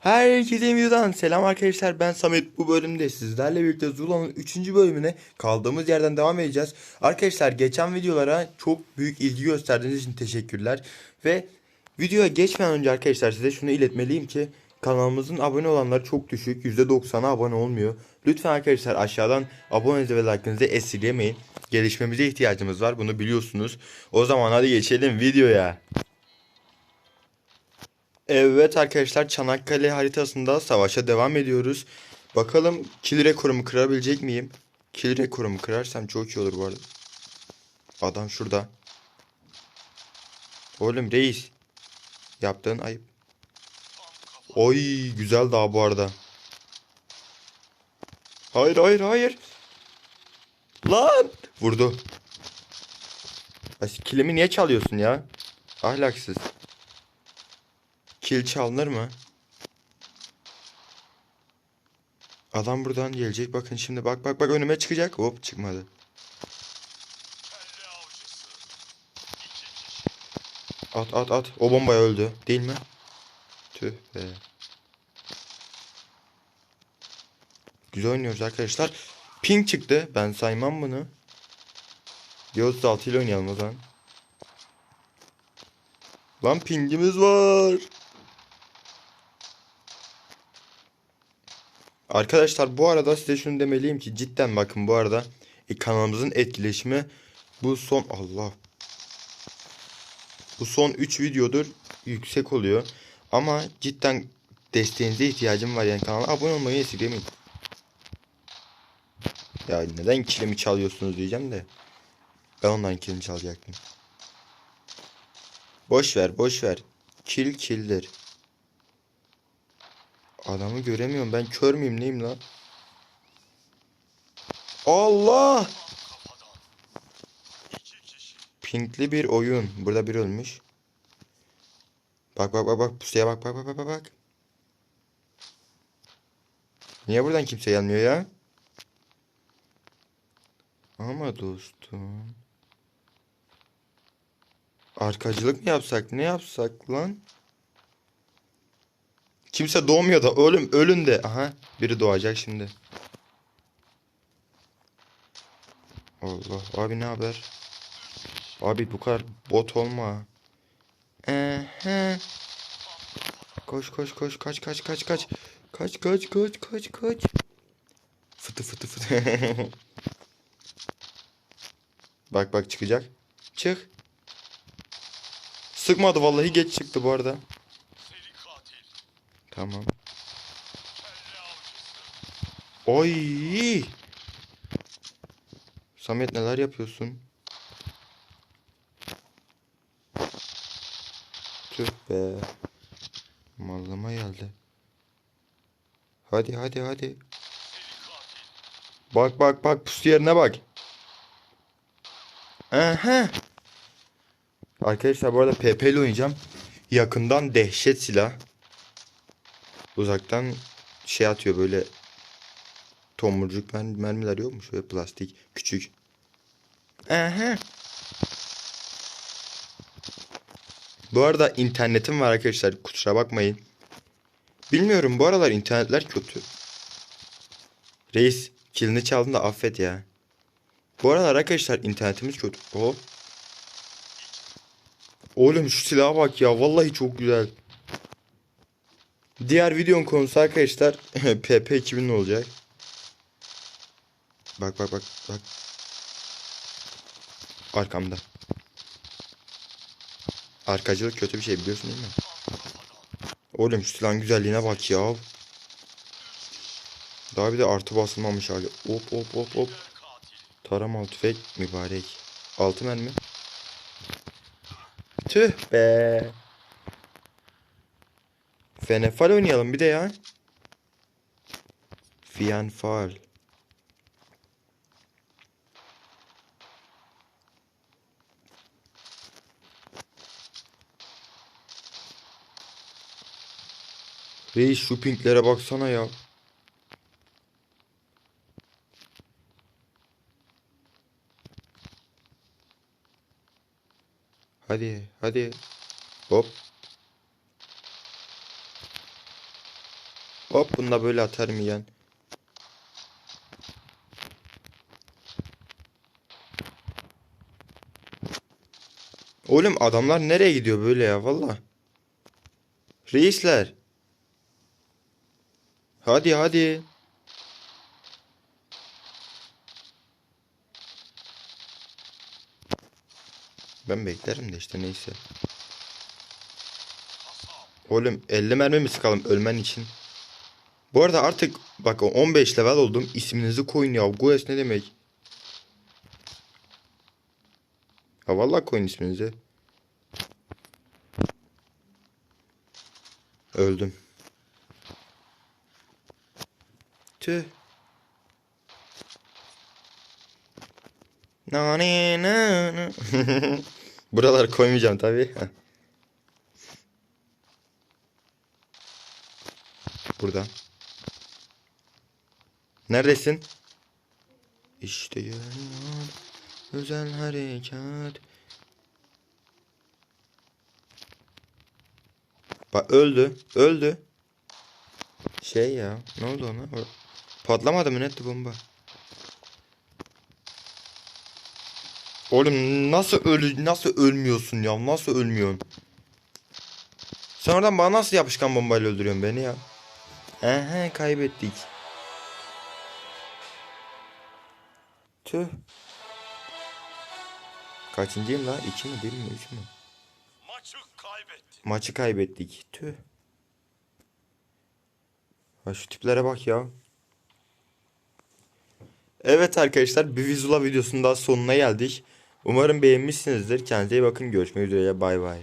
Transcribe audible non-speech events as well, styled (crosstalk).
Herkese videodan selam arkadaşlar ben Samet bu bölümde sizlerle birlikte Zula'nın 3. bölümüne kaldığımız yerden devam edeceğiz. Arkadaşlar geçen videolara çok büyük ilgi gösterdiğiniz için teşekkürler ve videoya geçmeden önce arkadaşlar size şunu iletmeliyim ki kanalımızın abone olanları çok düşük %90'a abone olmuyor. Lütfen arkadaşlar aşağıdan abonenizi ve like'ınızı esirgemeyin. Gelişmemize ihtiyacımız var bunu biliyorsunuz. O zaman hadi geçelim videoya. Evet arkadaşlar Çanakkale haritasında savaşa devam ediyoruz. Bakalım kill rekorumu kırabilecek miyim? Kill rekorumu kırarsam çok iyi olur bu arada. Adam şurada. Oğlum reis. Yaptığın ayıp. Oy güzel daha bu arada. Hayır hayır hayır. Lan. Vurdu. Kilimi niye çalıyorsun ya? Ahlaksız. Kil çalınır mı? Adam buradan gelecek. Bakın şimdi bak bak bak önüme çıkacak. Hop çıkmadı. At at at. O bomba öldü. Değil mi? Tüh be. Güzel oynuyoruz arkadaşlar. Ping çıktı. Ben saymam bunu. Diyoruz 6 ile oynayalım o zaman. Lan pingimiz var. Arkadaşlar bu arada size şunu demeliyim ki cidden bakın bu arada e, kanalımızın etkileşimi bu son Allah bu son 3 videodur yüksek oluyor ama cidden desteğinize ihtiyacım var yani kanala abone olmayı esirgemeyin. Ya neden kilimi çalıyorsunuz diyeceğim de ben ondan kilimi çalacaktım. Boş ver boş ver. Kill killdir. Adamı göremiyorum. Ben kör müyüm neyim lan? Allah! Pinkli bir oyun. Burada bir ölmüş. Bak bak bak bak pusuya bak bak bak bak bak. Niye buradan kimse gelmiyor ya? Ama dostum. Arkacılık mı yapsak? Ne yapsak lan? Kimse doğmuyor da ölüm ölün de. Aha biri doğacak şimdi. Allah abi ne haber? Abi bu kadar bot olma. Ehe. Koş koş koş kaç kaç kaç kaç. Kaç kaç kaç kaç kaç. Fıtı fıtı fıtı. (laughs) bak bak çıkacak. Çık. Sıkmadı vallahi geç çıktı bu arada. Tamam. Oy! Samet neler yapıyorsun? Tüh be. Mallama geldi. Hadi hadi hadi. Bak bak bak pusu yerine bak. Aha. Arkadaşlar bu arada PP ile oynayacağım. Yakından dehşet silah. Uzaktan şey atıyor böyle tomurcuk mer mermiler yok mu? Şöyle plastik küçük. Aha. Bu arada internetim var arkadaşlar. Kusura bakmayın. Bilmiyorum bu aralar internetler kötü. Reis kilini çaldın da affet ya. Bu aralar arkadaşlar internetimiz kötü. O. Oğlum şu silaha bak ya. Vallahi çok güzel. Diğer videonun konusu arkadaşlar (laughs) PP 2000 olacak. Bak bak bak bak. Arkamda. Arkacılık kötü bir şey biliyorsun değil mi? Oğlum şu silahın güzelliğine bak ya. Daha bir de artı basılmamış hali. Hop hop hop hop. Taramalı tüfek mübarek. Altı mermi. Tüh be. Fenefal oynayalım bir de ya. Fianfal. Reis şu pinklere baksana ya. Hadi hadi. Hop. Hop bunu da böyle atarım yan. Oğlum adamlar nereye gidiyor böyle ya valla. Reisler. Hadi hadi. Ben beklerim de işte neyse. Oğlum 50 mermi mi sıkalım ölmen için? Bu arada artık bak 15 level oldum. İsminizi koyun ya. Gues ne demek? Ha vallahi koyun isminizi. Öldüm. Tüh. Nani na na. (laughs) Buraları koymayacağım tabii. Burada. Neredesin? İşte geliyor özel harekat. Bak öldü. Öldü. Şey ya. Ne oldu ona? Patlamadı mı netti bomba? Oğlum nasıl ölü nasıl ölmüyorsun ya? Nasıl ölmüyorsun? Sen oradan bana nasıl yapışkan bombayla öldürüyorsun beni ya? Ehe kaybettik. Tüh. Kaçıncıyım la? İki mi bir mi üç mü? Maçı kaybettik. Maçı kaybettik. Tüh. Ha şu tiplere bak ya. Evet arkadaşlar bir Vizula videosunun daha sonuna geldik. Umarım beğenmişsinizdir. Kendinize iyi bakın. Görüşmek üzere. Bay bay.